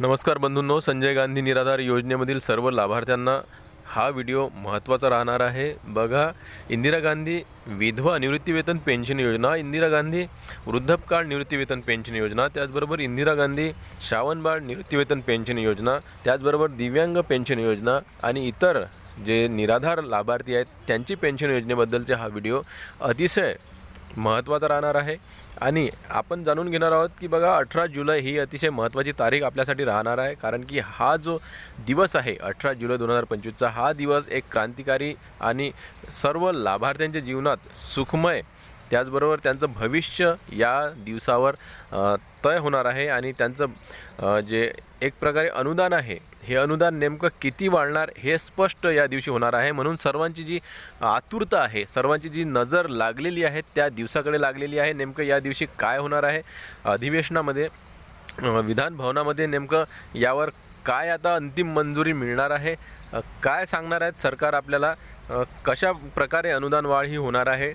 नमस्कार बंधूंनो संजय गांधी निराधार योजनेमधील सर्व लाभार्थ्यांना हा व्हिडिओ महत्त्वाचा राहणार आहे. बघा इंदिरा गांधी विधवा निवृत्तीवेतन पेन्शन योजना इंदिरा गांधी वृद्धपकाळ निवृत्तीवेतन पेन्शन योजना त्याचबरोबर इंदिरा गांधी श्रावणबाळ निवृत्तीवेतन पेन्शन योजना त्याचबरोबर दिव्यांग पेन्शन योजना आणि इतर जे निराधार लाभार्थी आहेत त्यांची पेन्शन योजनेबद्दलचा हा व्हिडिओ अतिशय महत्त्वाचा राहणार आहे. आणि आपण जाणून घेणार आहोत की बघा अठरा जुलै ही अतिशय महत्त्वाची तारीख आपल्यासाठी राहणार आहे. कारण की हा जो दिवस आहे अठरा जुलै दोन हजार पंचवीसचा हा दिवस एक क्रांतिकारी आणि सर्व लाभार्थ्यांच्या जीवनात सुखमय त्याचबरोबर त्यांचं भविष्य या दिवसावर तय होणार आहे आणि त्यांचं जे एक प्रकारे अनुदान आहे हे अनुदान नेमकं किती वाढणार हे स्पष्ट या दिवशी होणार आहे. म्हणून सर्वांची जी आतुरता आहे सर्वांची जी नजर लागलेली आहे त्या दिवसाकडे लागलेली आहे नेमकं या दिवशी काय होणार आहे अधिवेशनामध्ये विधान भवनामध्ये नेमकं यावर काय आता अंतिम मंजुरी मिळणार आहे काय सांगणार आहेत सरकार आपल्याला कशा प्रकारे अनुदान वाढ ही होणार आहे?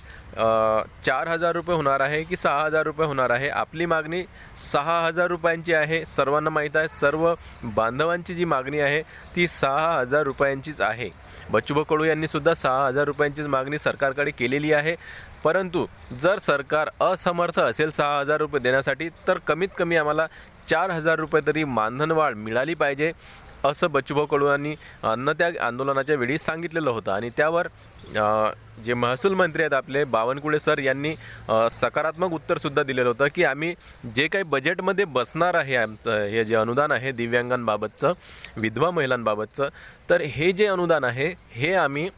चार हजार रुपये होणार आहे की सहा हजार रुपये होणार आहे? आपली मागणी सहा हजार रुपयांची आहे. सर्वांना माहीत आहे सर्व बांधवांची जी मागणी आहे ती सहा हजार रुपयांचीच आहे. बच्चूभाऊ कडू यांनी सुद्धा सहा हजार रुपयांचीच मागणी सरकारकडे केलेली आहे. परंतु जर सरकार असमर्थ असेल सहा हजार रुपये देण्यासाठी तर कमीत कमी आम्हाला चार हजार रुपये तरी मानधनवाढ मिळाली पाहिजे. असं बच्चूभाऊ कडू यांनी अन्नत्याग आंदोलनाच्या वेळी सांगितलेलं होतं. आणि त्यावर जे महसूल मंत्री आहेत आपले बावनकुळे सर यांनी सकारात्मक उत्तरसुद्धा दिलेलं होतं की आम्ही जे काही बजेटमध्ये बसणार आहे आमचं हे जे अनुदान आहे दिव्यांगांबाबतचं विधवा महिलांबाबतचं तर हे जे अनुदान आहे हे आम्ही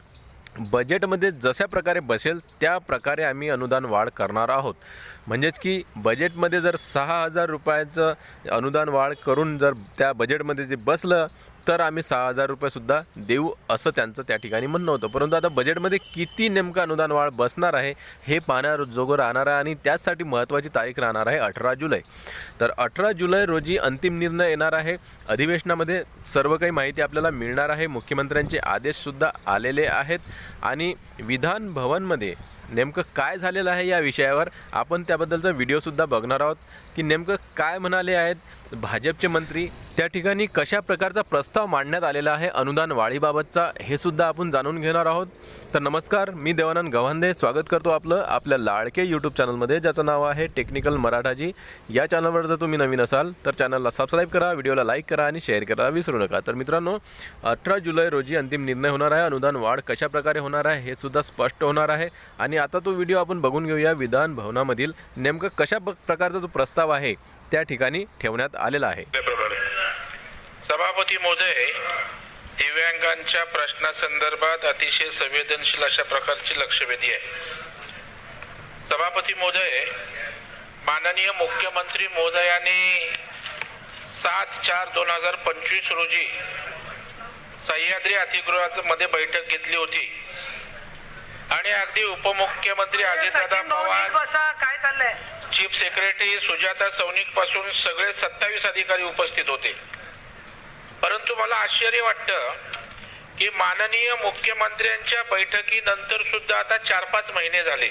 बजेटमध्ये जशा प्रकारे बसेल त्या प्रकारे आम्ही अनुदान वाढ करणार आहोत. म्हणजेच की बजेटमध्ये जर सहा हजार रुपयाचं अनुदान वाढ करून जर त्या बजेटमध्ये जे बसलं तर आम्ही सहा हजार रुपयेसुद्धा देऊ असं त्यांचं त्या ठिकाणी म्हणणं होतं. परंतु आता बजेटमध्ये किती नेमकं अनुदान वाढ बसणार आहे हे पाहण्याजोगं राहणार आहे आणि त्याचसाठी महत्त्वाची तारीख राहणार आहे अठरा जुलै. तर अठरा जुलै रोजी अंतिम निर्णय येणार आहे. अधिवेशनामध्ये सर्व काही माहिती आपल्याला मिळणार आहे. मुख्यमंत्र्यांचे आदेशसुद्धा आलेले आहेत. आणि विधान भवनमध्ये नेमकं काय झालेलं आहे या विषयावर आपण त्याबद्दलचा व्हिडिओसुद्धा बघणार आहोत. की नेमकं काय म्हणाले आहेत भाजपचे मंत्री त्या ठिकाणी कशा प्रकारचा प्रस्ताव मांडण्यात आलेला आहे अनुदान वाढीबाबतचा हे सुद्धा आपण जाणून घेणार आहोत. तर नमस्कार मी देवानंद गव्हांदे. स्वागत करतो आपलं आपल्या लाडके यूट्यूब चॅनलमध्ये ज्याचं नाव आहे टेक्निकल मराठाजी. या चॅनलवर जर तुम्ही नवीन असाल तर चॅनलला सबस्क्राईब करा व्हिडिओला लाईक करा आणि शेअर करा विसरू नका. तर मित्रांनो अठरा जुलै रोजी अंतिम निर्णय होणार आहे. अनुदान वाढ कशा प्रकारे होणार आहे हे सुद्धा स्पष्ट होणार आहे. आणि आता तो व्हिडिओ आपण बघून घेऊया विधान भवनामधील नेमकं कशा प- प्रकारचा जो प्रस्ताव आहे त्या ठिकाणी ठेवण्यात आलेला आहे. सभापती महोदय दिव्यांगांच्या प्रश्नासंदर्भात अतिशय संवेदनशील अशा प्रकारची लक्षवेधी आहे. सभापती महोदय माननीय मुख्यमंत्री महोदयाने सात चार दोन हजार पंचवीस रोजी सह्याद्री अतिगृहामध्ये बैठक घेतली होती. आणि अगदी उपमुख्यमंत्री अजितदादा पवार बसा काय चाललंय? चीफ सेक्रेटरी सुजाता सौनिकपासून सगळे सत्तावीस अधिकारी उपस्थित होते. मला आश्चर्य वाटतं की माननीय मुख्यमंत्र्यांच्या बैठकीनंतर सुद्धा आता चार पाच महिने झाले.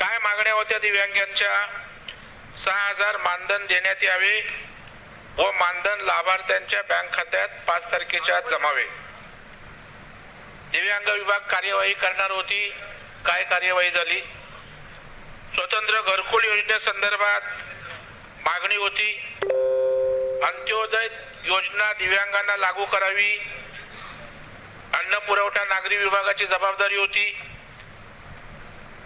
काय मागण्या होत्या दिव्यांगांच्या? सहा हजार मानधन देण्यात यावे व मानधन लाभार्थ्यांच्या बँक खात्यात पाच तारखेच्या आत जमावे. दिव्यांग विभाग कार्यवाही करणार होती. काय कार्यवाही झाली? स्वतंत्र घरकुल योजनेसंदर्भात मागणी होती. अंत्योदय योजना दिव्यांगांना लागू करावी. अन्न पुरवठा नागरी विभागाची जबाबदारी होती.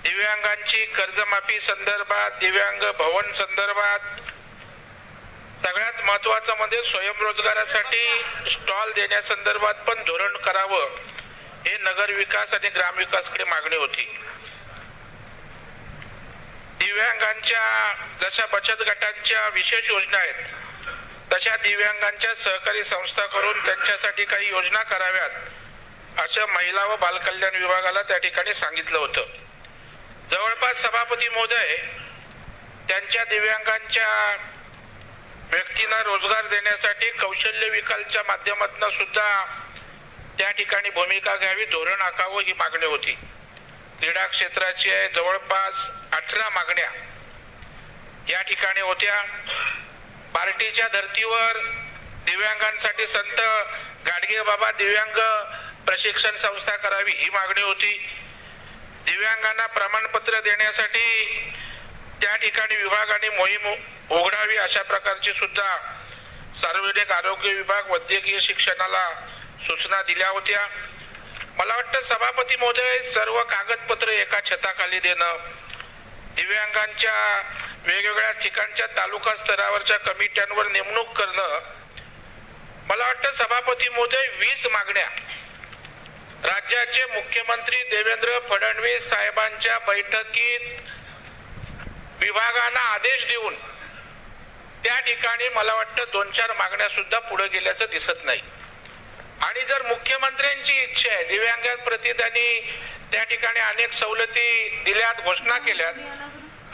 दिव्यांगांची कर्जमाफी संदर्भात दिव्यांग भवन संदर्भात सगळ्यात महत्वाचं म्हणजे स्वयंरोजगारासाठी स्टॉल देण्यासंदर्भात पण धोरण करावं हे नगर विकास आणि ग्रामविकासकडे मागणी होती. दिव्यांगांच्या जशा बचत गटांच्या विशेष योजना आहेत तशा दिव्यांगांच्या सहकारी संस्था करून त्यांच्यासाठी काही योजना कराव्यात असं महिला व बालकल्याण विभागाला त्या ठिकाणी सांगितलं होतं. जवळपास सभापती महोदय त्यांच्या दिव्यांगांच्या व्यक्तींना रोजगार देण्यासाठी कौशल्य विकासच्या माध्यमातून सुद्धा त्या ठिकाणी भूमिका घ्यावी धोरण आखावं ही मागणी होती. क्रीडा क्षेत्राची आहे जवळपास अठरा मागण्या या ठिकाणी होत्या. पार्टीच्या धर्तीवर दिव्यांगांसाठी संत गाडगे बाबा दिव्यांग प्रशिक्षण संस्था करावी ही मागणी होती. दिव्यांगांना प्रमाणपत्र देण्यासाठी त्या ठिकाणी विभागाने मोहीम उघडावी अशा प्रकारची सुद्धा सार्वजनिक आरोग्य विभाग वैद्यकीय शिक्षणाला सूचना दिल्या होत्या. मला वाटतं सभापती महोदय सर्व कागदपत्र एका छताखाली देणं दिव्यांगांच्या वेगवेगळ्या ठिकाणच्या तालुका स्तरावरच्या कमिट्यांवर नेमणूक करणं. मला वाटतं सभापती मोदय वीस मागण्या. राज्याचे मुख्यमंत्री देवेंद्र फडणवीस साहेबांच्या बैठकीत विभागांना आदेश देऊन त्या ठिकाणी मला वाटतं दोन चार मागण्या सुद्धा पुढे गेल्याचं दिसत नाही. आणि जर मुख्यमंत्र्यांची इच्छा आहे दिव्यांगांप्रती त्यांनी त्या ठिकाणी अनेक सवलती दिल्यात घोषणा केल्यात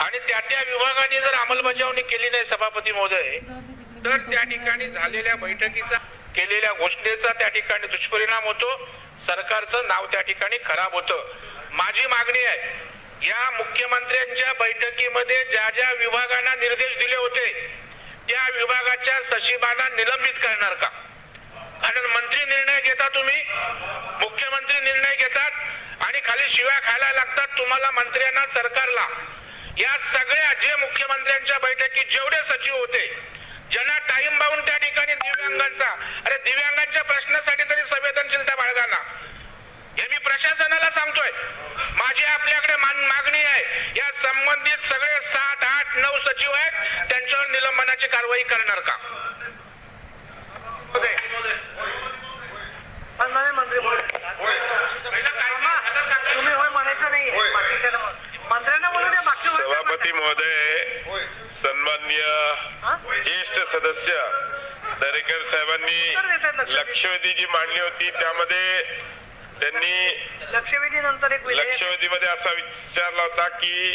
आणि त्या त्या विभागाने जर अंमलबजावणी केली नाही सभापती महोदय तर त्या ठिकाणी झालेल्या बैठकीचा केलेल्या घोषणेचा त्या ठिकाणी दुष्परिणाम होतो. सरकारचं नाव त्या ठिकाणी खराब होतं. माझी मागणी आहे या मुख्यमंत्र्यांच्या बैठकीमध्ये ज्या ज्या विभागांना निर्देश दिले होते त्या विभागाच्या सचिवांना निलंबित करणार का? कारण मंत्री निर्णय घेता तुम्ही मुख्यमंत्री निर्णय घेतात आणि खाली शिव्या खायला लागतात तुम्हाला मंत्र्यांना सरकारला. या सगळ्या जे मुख्यमंत्र्यांच्या बैठकीत जेवढे सचिव होते ज्यांना टाइम बाउंड त्या ठिकाणी दिव्यांगांचा अरे दिव्यांगांच्या प्रश्नासाठी तरी संवेदनशीलता बाळगाना. हे मी प्रशासनाला सांगतोय. माझी आपल्याकडे मागणी आहे या संबंधित सगळे सात आठ नऊ सचिव आहेत त्यांच्यावर निलंबनाची कारवाई करणार का सन्मान्य मंत्री तुम्ही होय म्हणायचं नाहीये बाकीच्या मंत्र्यांना बोलू द्या बाकी सभापती महोदय सन्मान्य ज्येष्ठ सदस्य दरेकर साहेबांनी लक्षवेधी जी मांडली होती. त्यामध्ये त्यांनी लक्षवेधी नंतर एक विधेयक लक्षवेधीमध्ये असा विचारला होता की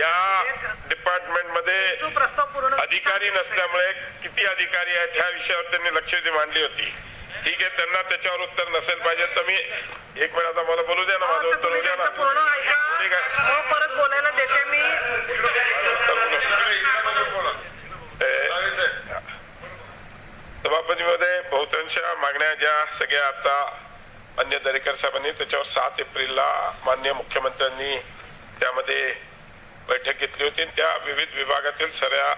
या. डिपार्टमेंटमध्ये तो प्रस्ताव पूर्ण अधिकारी नसल्यामुळे किती अधिकारी आहेत ह्या विषयावर त्यांनी लक्षवेधी मांडली होती. ठीक आहे त्यांना त्याच्यावर उत्तर नसेल पाहिजे. तर मी एक मिनिट आता मला बोलू द्या ना माझं तर उत्तर होऊ द्या ना. ठीक आहे. परत बोलायला देते मी. सभापतीमध्ये बहुतांशा मागण्या ज्या सगळ्या आता मान्य दरेकर साहेबांनी त्याच्यावर सात एप्रिलला मान्य मुख्यमंत्र्यांनी त्यामध्ये बैठक घेतली होती. त्या विविध विभागातील सगळ्या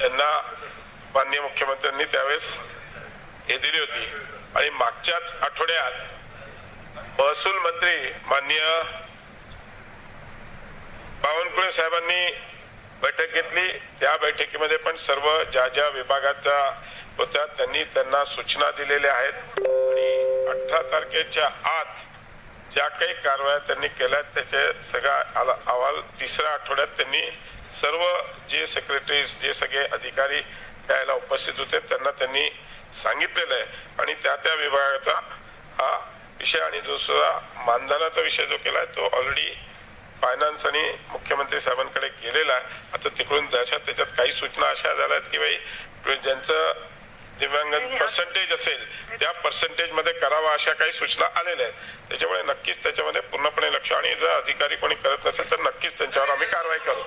यांना मान्य मुख्यमंत्र्यांनी त्यावेळेस हे दिली होती. आणि मागच्याच आठवड्यात महसूल मंत्री मान्य बावनकुळे साहेबांनी बैठक घेतली. त्या बैठकीमध्ये पण सर्व ज्या ज्या विभागाच्या होत्या त्यांनी त्यांना सूचना दिलेल्या आहेत. आणि अठरा तारखेच्या आत ज्या काही कारवाया त्यांनी केल्या त्याचे सगळा आला- अहवाल तिसऱ्या आठवड्यात त्यांनी सर्व जे सेक्रेटरीज जे सगळे अधिकारी त्याला उपस्थित होते त्यांना त्यांनी सांगितलेलं आहे. आणि त्या त्या विभागाचा हा विषय आणि दुसरा मानधनाचा विषय जो केला तो ऑलरेडी फायनान्स आणि मुख्यमंत्री साहेबांकडे गेलेला आहे. आता तिकडून त्याच्यात त्याच्यात काही सूचना अशा झाल्या आहेत की बाई ज्यांचं दिव्यांग पर्सेंटेज असेल त्या पर्सेंटेजमध्ये करावा अशा काही सूचना आलेल्या आहेत. त्याच्यामुळे नक्कीच त्याच्यामध्ये पूर्णपणे लक्ष आणि जर अधिकारी कोणी करत नसेल तर नक्कीच त्यांच्यावर आम्ही कारवाई करू.